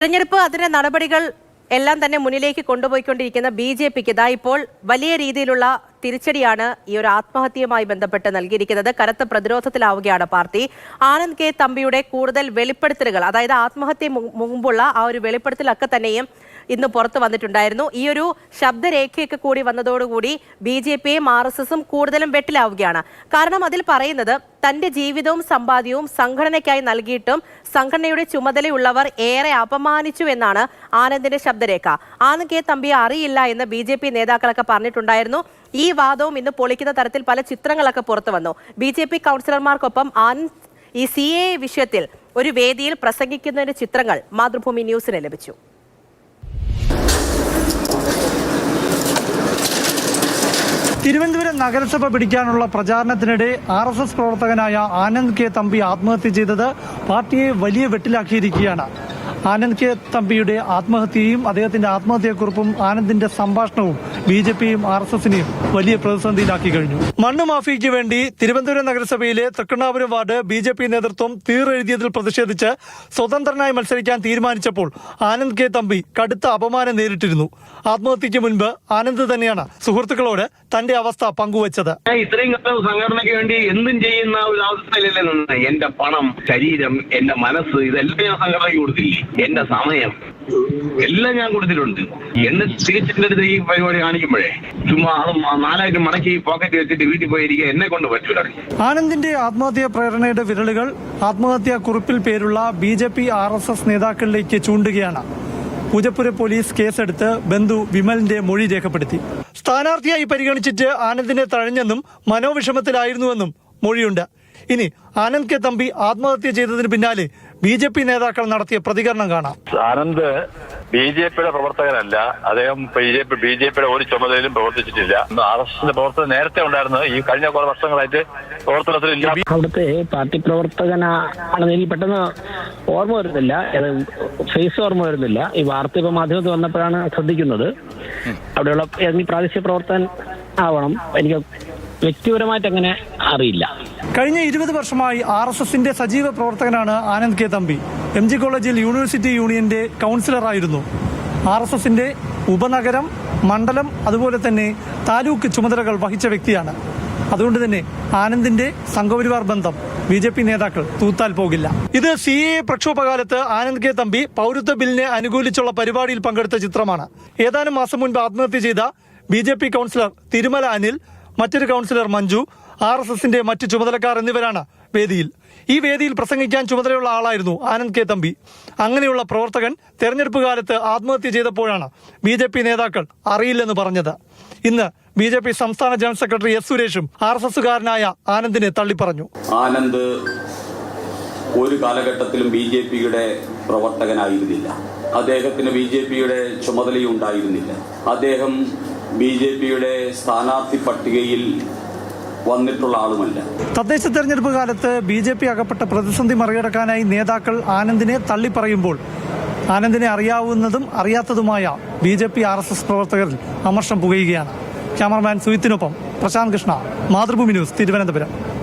തെരഞ്ഞെടുപ്പ് അതിന്റെ നടപടികൾ എല്ലാം തന്നെ മുന്നിലേക്ക് കൊണ്ടുപോയിക്കൊണ്ടിരിക്കുന്ന ബി ജെ പിക്ക് ഇതാ ഇപ്പോൾ വലിയ രീതിയിലുള്ള തിരിച്ചടിയാണ് ഈ ഒരു ആത്മഹത്യയുമായി ബന്ധപ്പെട്ട് നൽകിയിരിക്കുന്നത്. കനത്ത പ്രതിരോധത്തിലാവുകയാണ് പാർട്ടി. ആനന്ദ് കെ തമ്പിയുടെ കൂടുതൽ വെളിപ്പെടുത്തലുകൾ അതായത് ആത്മഹത്യ മുമ്പുള്ള ആ ഒരു വെളിപ്പെടുത്തലൊക്കെ തന്നെയും ഇന്ന് പുറത്തു വന്നിട്ടുണ്ടായിരുന്നു. ഈ ഒരു ശബ്ദരേഖയൊക്കെ കൂടി വന്നതോടുകൂടി ബി ജെ പിയും ആർ എസ് എസും കൂടുതലും വെട്ടിലാവുകയാണ്. കാരണം അതിൽ പറയുന്നത് തന്റെ ജീവിതവും സമ്പാദ്യവും സംഘടനയ്ക്കായി നൽകിയിട്ടും സംഘടനയുടെ ചുമതലയുള്ളവർ ഏറെ അപമാനിച്ചു എന്നാണ് ആനന്ദിന്റെ ശബ്ദരേഖ. ആനന്ദ് കെ തമ്പിയെ അറിയില്ല എന്ന് ബി ജെ പി നേതാക്കളൊക്കെ പറഞ്ഞിട്ടുണ്ടായിരുന്നു. ഈ വാദവും ഇന്ന് പൊളിക്കുന്ന തരത്തിൽ പല ചിത്രങ്ങളൊക്കെ പുറത്തു വന്നു. ബി ജെ പി കൗൺസിലർമാർക്കൊപ്പം ആനന്ദ് ഈ സി എ വിഷയത്തിൽ ഒരു വേദിയിൽ പ്രസംഗിക്കുന്നതിന്റെ ചിത്രങ്ങൾ മാതൃഭൂമി ന്യൂസിന് ലഭിച്ചു. തിരുവനന്തപുരം നഗരസഭ പിടിക്കാനുള്ള പ്രചാരണത്തിനിടെ ആർ എസ് എസ് പ്രവർത്തകനായ ആനന്ദ് കെ തമ്പി ആത്മഹത്യ ചെയ്തത് പാർട്ടിയെ വലിയ വെട്ടിലാക്കിയിരിക്കുകയാണ്. ആനന്ദ് കെ തമ്പിയുടെ ആത്മഹത്യയും അദ്ദേഹത്തിന്റെ ആത്മഹത്യയെക്കുറിപ്പും ആനന്ദിന്റെ സംഭാഷണവും ബി ജെ പിയും ആർ എസ് എസിനെയും വലിയ പ്രതിസന്ധിയിലാക്കി കഴിഞ്ഞു. മണ്ണ് മാഫിക്ക് വേണ്ടി തിരുവനന്തപുരം നഗരസഭയിലെ Thrikkannapuram ward B J P നേതൃത്വം തീറെഴുതിയതിൽ പ്രതിഷേധിച്ച് സ്വതന്ത്രനായി മത്സരിക്കാൻ തീരുമാനിച്ചപ്പോൾ ആനന്ദ് കെ തമ്പി കടുത്ത അപമാനം നേരിട്ടിരുന്നു. ആത്മഹത്യക്ക് മുൻപ് ആനന്ദ് തന്നെയാണ് സുഹൃത്തുക്കളോട് തന്റെ അവസ്ഥ പങ്കുവച്ചത്. ഇത്രയും സംഘടനയ്ക്ക് വേണ്ടി എന്തും ചെയ്യുന്ന ഒരു അവസ്ഥയിലല്ലേ എന്റെ പണം ശരീരം എന്റെ മനസ്സ് ഇതെല്ലാം ഞാൻ സംഘടനയ്ക്ക് കൊടുത്തില്ലേ? എന്റെ സമയം എല്ലാം ഞാൻ കൊടുത്തിട്ടുണ്ട്. എന്നെ തിരിച്ചിന്റെ അടുത്ത് ഈ പരിപാടി കാണിക്കുമ്പോഴേ ചുമ്മാ അത് നാലായിട്ട് പോക്കറ്റ് വെച്ചിട്ട് വീട്ടിൽ പോയിരിക്കുക എന്നെ കൊണ്ട് പറ്റൂല. ആനന്ദിന്റെ ആത്മഹത്യാ പ്രേരണയുടെ വിരലുകൾ ആത്മഹത്യാ കുറിപ്പിൽ പേരുള്ള B J P R S S നേതാക്കളിലേക്ക് ചൂണ്ടുകയാണ്. പൂജപ്പുര പോലീസ് കേസെടുത്ത് ബന്ധു വിമലിന്റെ മൊഴി രേഖപ്പെടുത്തി. സ്ഥാനാർത്ഥിയായി പരിഗണിച്ചിട്ട് ആനന്ദിനെ തഴഞ്ഞെന്നും മനോവിഷമത്തിലായിരുന്നുവെന്നും മൊഴിയുണ്ട്. ഇനി ആനന്ദ് കെ തമ്പി ആത്മഹത്യ ചെയ്തതിന് പിന്നാലെ ബി ജെ പി നേതാക്കൾ നടത്തിയ പ്രതികരണം കാണാം. ആനന്ദ് ബി ജെ പിയുടെ പ്രവർത്തകനല്ല. അദ്ദേഹം B J P B J പിയുടെ ഒരു ചുമതലയിലും പ്രവർത്തിച്ചിട്ടില്ല. ആർ എസ് എസിന്റെ പ്രവർത്തനം നേരത്തെ ഉണ്ടായിരുന്നു. ഈ കഴിഞ്ഞ കുറെ വർഷങ്ങളായിട്ട് പ്രവർത്തനത്തിലില്ല അവിടുത്തെ പാർട്ടി പ്രവർത്തകനാണെന്ന് എനിക്ക് പെട്ടെന്ന് ഓർമ്മ വരുന്നില്ല. ഫേസ് ഓർമ്മ വരുന്നില്ല. ഈ വാർത്ത ഇപ്പൊ മാധ്യമത്തിൽ വന്നപ്പോഴാണ് ശ്രദ്ധിക്കുന്നത്. അവിടെയുള്ള പ്രാദേശിക പ്രവർത്തകൻ ആവണം. എനിക്ക് വ്യക്തിപരമായിട്ട് അങ്ങനെ അറിയില്ല. കഴിഞ്ഞ ഇരുപത് വർഷമായി ആർ എസ് എസിന്റെ സജീവ പ്രവർത്തകനാണ് Anand K Thampi. M G കോളേജിൽ യൂണിവേഴ്സിറ്റി യൂണിയന്റെ കൗൺസിലറായിരുന്നു ആർ എസ് എസിന്റെ ഉപനഗരം മണ്ഡലം അതുപോലെ തന്നെ താലൂക്ക് ചുമതലകൾ വഹിച്ച വ്യക്തിയാണ്. അതുകൊണ്ട് തന്നെ ആനന്ദിന്റെ സംഘപരിവാർ ബന്ധം ബി ജെ പി നേതാക്കൾ തൂത്താൽ പോകില്ല. ഇത് സി എ പ്രക്ഷോഭകാലത്ത് ആനന്ദ് കെ തമ്പി പൗരത്വ ബില്ലിനെ അനുകൂലിച്ചുള്ള പരിപാടിയിൽ പങ്കെടുത്ത ചിത്രമാണ്. ഏതാനും മാസം മുൻപ് ആത്മഹത്യ ചെയ്ത B J P councillor Thirumala Anil മറ്റൊരു കൗൺസിലർ മഞ്ജു ആർ എസ് എസിന്റെ മറ്റ് ചുമതലക്കാർ എന്നിവരാണ് വേദിയിൽ. ഈ വേദിയിൽ പ്രസംഗിക്കാൻ ചുമതലയുള്ള ആളായിരുന്നു ആനന്ദ് കെ തമ്പി. അങ്ങനെയുള്ള പ്രവർത്തകൻ തെരഞ്ഞെടുപ്പ് കാലത്ത് ആത്മഹത്യ ചെയ്തപ്പോഴാണ് ബി ജെ പി നേതാക്കൾ അറിയില്ലെന്ന് പറഞ്ഞത്. ഇന്ന് ബി ജെ പി സംസ്ഥാന ജനറൽ സെക്രട്ടറി എസ് സുരേഷും ആർ എസ് എസുകാരനായ ആനന്ദിനെ തള്ളിപ്പറഞ്ഞു. ആനന്ദ് ഒരു കാലഘട്ടത്തിലും ബി ജെ പിയുടെ പ്രവർത്തകനായിരുന്നില്ല. അദ്ദേഹത്തിന് ബി ജെ പിയുടെ ചുമതലയും ഉണ്ടായിരുന്നില്ല അദ്ദേഹം ബി ജെ പിയുടെ സ്ഥാനാർത്ഥി പട്ടികയിൽ വന്നിട്ടുള്ള ആളുമല്ല. തദ്ദേശ തെരഞ്ഞെടുപ്പ് കാലത്ത് ബി ജെ പി അകപ്പെട്ട പ്രതിസന്ധി മറികടക്കാനായി നേതാക്കൾ ആനന്ദിനെ തള്ളിപ്പറയുമ്പോൾ ആനന്ദിനെ അറിയാവുന്നതും അറിയാത്തതുമായ B J P R S S പ്രവർത്തകരിൽ അമർഷം പുകയുകയാണ്. ക്യാമറമാൻ സുയിത്തിനൊപ്പം പ്രശാന്ത് കൃഷ്ണ മാതൃഭൂമി ന്യൂസ് തിരുവനന്തപുരം.